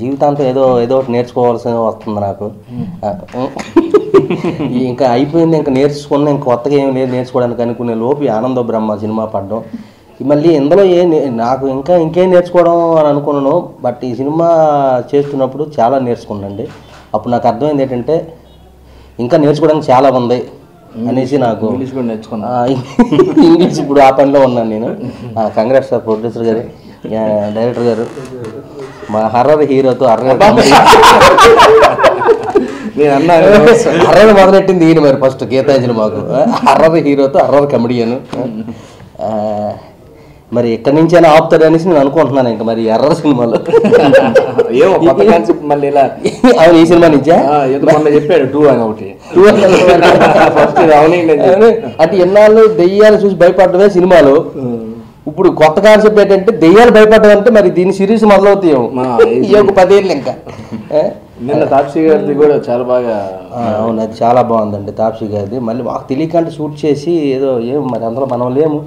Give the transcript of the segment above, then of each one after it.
జీవితాంతం ఏదో ఏదో ఒకటి నేర్చుకోవాల్సి వస్తుంది నాకు. ఇంకా అయిపోయింది ఇంకా నేర్చుకున్న ఇంకా కొత్తగా ఏం లేదు నేర్చుకోవడానికి అనుకునే లోపు ఆనంద బ్రహ్మ సినిమా పడ్డం. మళ్ళీ ఇందులో ఏ నాకు ఇంకా ఇంకేం నేర్చుకోవడం అని అనుకున్నాను బట్ ఈ సినిమా చేస్తున్నప్పుడు చాలా నేర్చుకున్నాండి అప్పుడు నాకు అర్థమైంది ఏంటంటే ఇంకా నేర్చుకోవడానికి చాలా ఉంది అనేసి నాకు ఇంగ్లీష్ కూడా నేర్చుకున్నా ఇంగ్లీష్ ఇప్పుడు ఆ పనిలో ఉన్నాను నేను. కంగ్రాట్స్ సార్ ప్రొడ్యూసర్ గారు. డైరెక్టర్ గారు. మా హర్రర్ హీరోతో హర్రర్ నేను అన్నాను హర్రర్ మొదలెట్టింది ఈయన మరి ఫస్ట్ గీతాంజలి మాకు హర్రర్ హీరోతో హర్రర్ కమెడియన్. మరి ఎక్కడి నుంచైనా ఆపుతాడు అనేసి నేను అనుకుంటున్నాను ఇంకా మరి ఎర్రర్ సినిమాలో. ఏమో కొత్త కాన్సెప్ట్ మళ్ళీ ఇలా. అవును ఈ సినిమా నుంచా? మొన్న చెప్పాడు టూ అని ఒకటి. ఫస్ట్ అవును. అంటే ఎన్నాళ్ళు దెయ్యాలు చూసి భయపడమే సినిమాలు. ఇప్పుడు కొత్త కాన్సెప్ట్ ఏంటంటే దెయ్యాలు భయపడడం అంటే మరి దీని సిరీస్ ఈ ఒక పదేళ్ళు ఇంకా? నిన్న తాప్సీ గారిది కూడా చాలా బాగా అవును అది చాలా బాగుందండి తాప్సీ గారిది. మళ్ళీ మాకు తెలియకంటే షూట్ చేసి ఏదో ఏం మరి అందులో మనం లేము.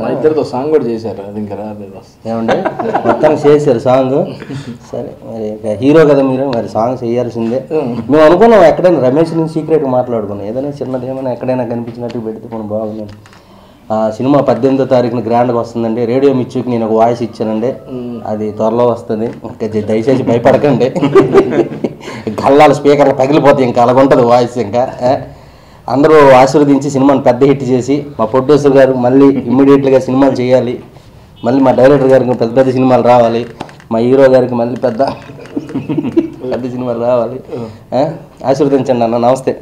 మా ఇద్దరితో సాంగ్ కూడా చేశారు అది ఇంకా రాలేదు ఏమండి? మొత్తానికి చేశారు సాంగ్. సరే మరి హీరో కదా మీరు మరి సాంగ్ చేయాల్సిందే. మేము. అనుకున్నాం ఎక్కడైనా రమేష్ నుంచి సీక్రెట్గా మాట్లాడుకున్నాం. ఏదైనా చిన్నది ఏమైనా ఎక్కడైనా కనిపించినట్టు పెడితే మనం బాగుంది ఆ సినిమా పద్దెనిమిదో తారీఖున గ్రాండ్గా వస్తుందండి. రేడియో మిర్చికి నేను ఒక వాయిస్ ఇచ్చానండి. అది త్వరలో వస్తుంది. ఇంకా దయచేసి భయపడకండి. గల్లాల స్పీకర్లు పగిలిపోతాయి ఇంకా అలాగుంటుంది వాయిస్ ఇంకా అందరూ ఆశీర్వదించి సినిమాని పెద్ద హిట్ చేసి మా ప్రొడ్యూసర్ గారు మళ్ళీ ఇమ్మీడియట్గా సినిమాలు చేయాలి. మళ్ళీ మా డైరెక్టర్ గారికి పెద్ద పెద్ద సినిమాలు రావాలి. మా హీరో గారికి మళ్ళీ పెద్ద పెద్ద సినిమాలు రావాలి. ఆశీర్వదించండి అన్న నమస్తే.